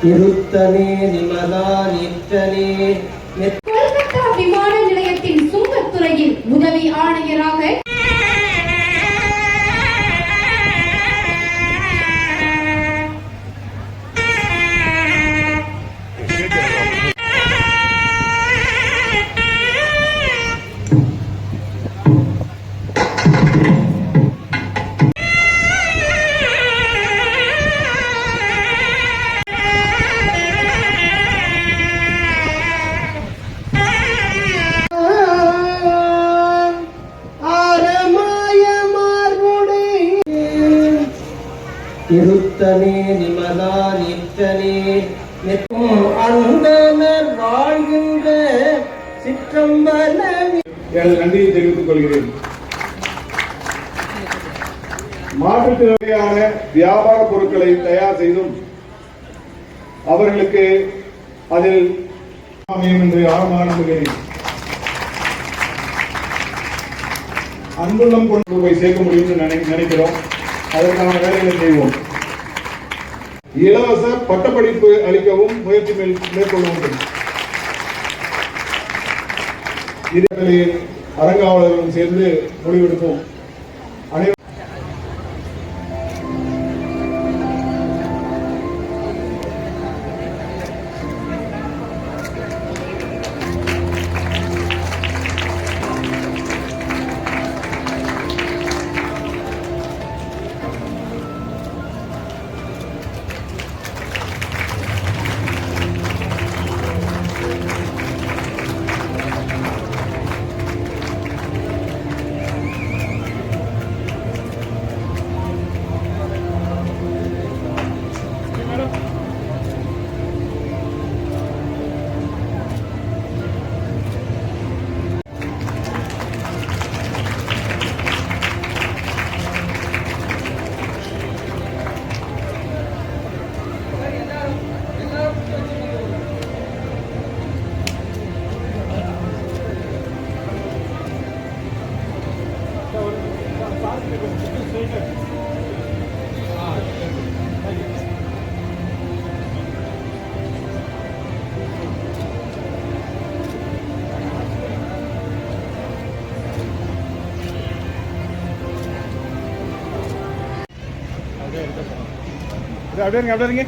நிறுத்தனே நிமலா நிற்றனே. கொல்கத்தா விமான நிலையத்தின் சுங்கத்துறையில் உதவி ஆணையராக நிறுத்தனே நிமலா நிற்றனே அந்தனர் வாழ்கின்ற சிற்றம்பல எனது நன்றியை தெரிவித்துக் கொள்கிறேன். மாற்றுத்திறமையான வியாபார பொருட்களை தயார் செய்தும் அவர்களுக்கு அதில் அமையும் என்று ஆழமாக நம்புகிறேன் அன்புள்ளம் கொண்டு போய் சேர்க்க முடியும் என்று நினை- நினைக்கிறோம். அதற்கான வேலைகளை செய்வோம். இலவச பட்டப்படிப்பு அளிக்கவும் முயற்சி மேல் மேற்கொள்ள வேண்டும். இருவர்களையும் அரங்காவலர்களும் சேர்ந்து முடிவெடுப்போம். அப்படியே இருங்க அப்படியே இருங்க.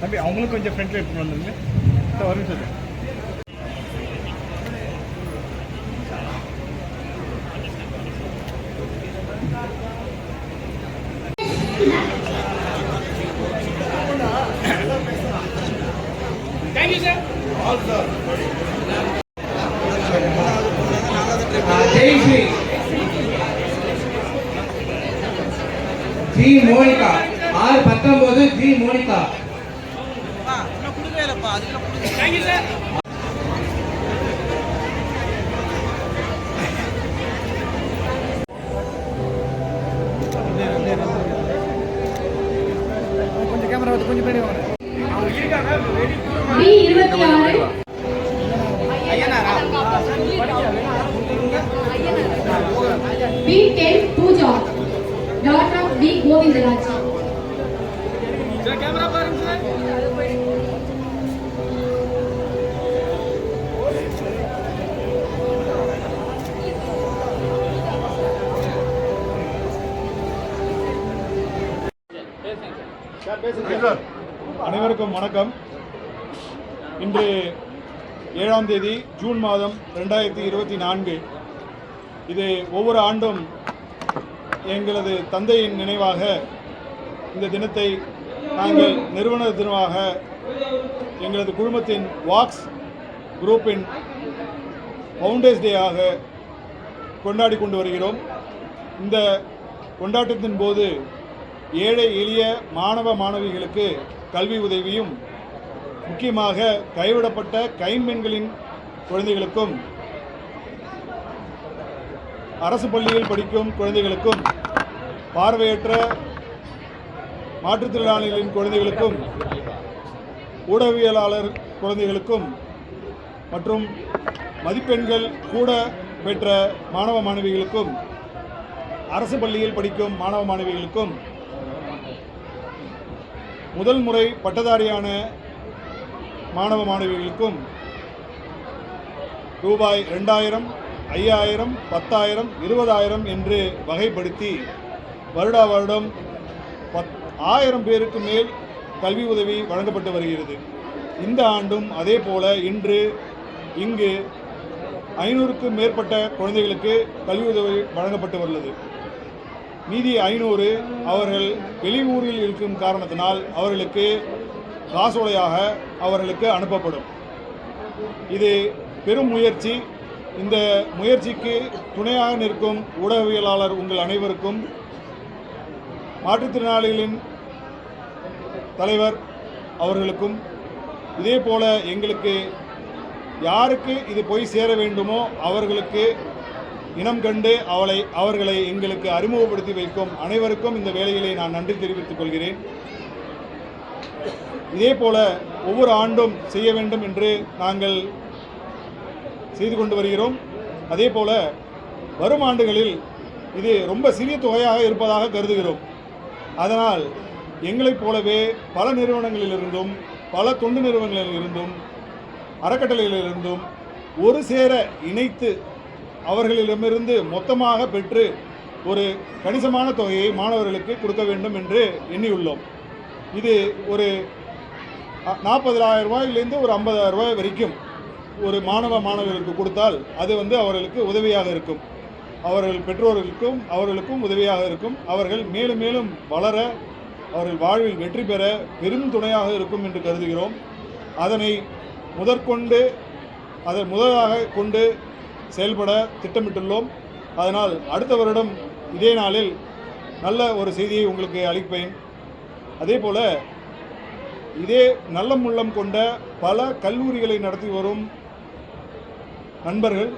தம்பி அவங்களும் கொஞ்சம் ஃப்ரெண்ட்ல எடுத்துட்டு வந்துருங்க. இதோ ஒரு நிமிஷம் இருங்க. Jayashree G Monica. பத்தொன்பது ஜி மோனிகா. அனைவருக்கும் வணக்கம். இன்று ஏழாம் தேதி ஜூன் மாதம் ரெண்டாயிரத்தி இருபத்தி நான்கு. இது ஒவ்வொரு ஆண்டும் எங்களது தந்தையின் நினைவாக இந்த தினத்தை நாங்கள் நிறுவன தினமாக எங்களது குழுமத்தின் வாக்ஸ் குரூப்பின் ஃபவுண்டேஸ் டேயாக கொண்டாடி கொண்டு வருகிறோம். இந்த கொண்டாட்டத்தின் போது ஏழை எளிய மாணவ மாணவிகளுக்கு கல்வி உதவியும் முக்கியமாக கைவிடப்பட்ட கைம்பெண்களின் குழந்தைகளுக்கும் அரசு பள்ளியில் படிக்கும் குழந்தைகளுக்கும் பார்வையற்ற மாற்றுத்திறனாளிகளின் குழந்தைகளுக்கும் ஊடகவியலாளர் குழந்தைகளுக்கும் மற்றும் மதிப்பெண்கள் கூட பெற்ற மாணவ மாணவிகளுக்கும் அரசு பள்ளியில் படிக்கும் மாணவ மாணவிகளுக்கும் முதல் முறை பட்டதாரியான மாணவ மாணவிகளுக்கும் ரூபாய் ரெண்டாயிரம் ஐயாயிரம் பத்தாயிரம் இருபதாயிரம் என்று வகைப்படுத்தி வருடா வருடம் பத் ஆயிரம் பேருக்கு மேல் கல்வி உதவி வழங்கப்பட்டு வருகிறது. இந்த ஆண்டும் அதே போல இன்று இங்கு ஐநூறுக்கும் மேற்பட்ட குழந்தைகளுக்கு கல்வி உதவி வழங்கப்பட்டு வருள்ளது மீதி ஐநூறு அவர்கள் வெளியூரில் இருக்கும் காரணத்தினால் அவர்களுக்கு காசோலையாக அவர்களுக்கு அனுப்பப்படும். இது பெரும் முயற்சி. இந்த முயற்சிக்கு துணையாக நிற்கும் ஊடகவியலாளர் உங்கள் அனைவருக்கும் மாற்றுத்திறனாளிகளின் தலைவர் அவர்களுக்கும் இதே போல எங்களுக்கு யாருக்கு இது போய் சேர வேண்டுமோ அவர்களுக்கு இனம் கண்டு அவளை அவர்களை எங்களுக்கு அறிமுகப்படுத்தி வைக்கும் அனைவருக்கும் இந்த வேலைகளை நான் நன்றி தெரிவித்துக் கொள்கிறேன். இதே போல ஒவ்வொரு ஆண்டும் செய்ய வேண்டும் என்று நாங்கள் செய்து கொண்டு வருகிறோம். அதே போல வரும் ஆண்டுகளில் இது ரொம்ப சிறிய தொகையாக இருப்பதாக கருதுகிறோம். அதனால் எங்களைப் போலவே பல நிறுவனங்களிலிருந்தும் பல தொண்டு நிறுவனங்களிலிருந்தும் அறக்கட்டளைகளிலிருந்தும் ஒரு சேர இணைத்து அவர்களிடமிருந்து மொத்தமாக பெற்று ஒரு கணிசமான தொகையை மாணவர்களுக்கு கொடுக்க வேண்டும் என்று எண்ணியுள்ளோம். இது ஒரு நாற்பதாயிரம் ரூபாயிலேருந்து ஒரு ஐம்பதாயிரம் ரூபாய் வரைக்கும் ஒரு மாணவ மாணவர்களுக்கு கொடுத்தால் அது வந்து அவர்களுக்கு உதவியாக இருக்கும். அவர்கள் பெற்றோர்களுக்கும் அவர்களுக்கும் உதவியாக இருக்கும். அவர்கள் மேலும் மேலும் வளர அவர்கள் வாழ்வில் வெற்றி பெற பெரும் துணையாக இருக்கும் என்று கருதுகிறோம். அதனை முதற்கொண்டு அதை முதலாக கொண்டு செயல்பட திட்டமிட்டுள்ளோம். அதனால் அடுத்த வருடம் இதே நாளில் நல்ல ஒரு செய்தியை உங்களுக்கு அளிப்பேன். அதே போல இதே நல்ல முள்ளம் கொண்ட பல கல்லூரிகளை நடத்தி வரும் நண்பர்கள்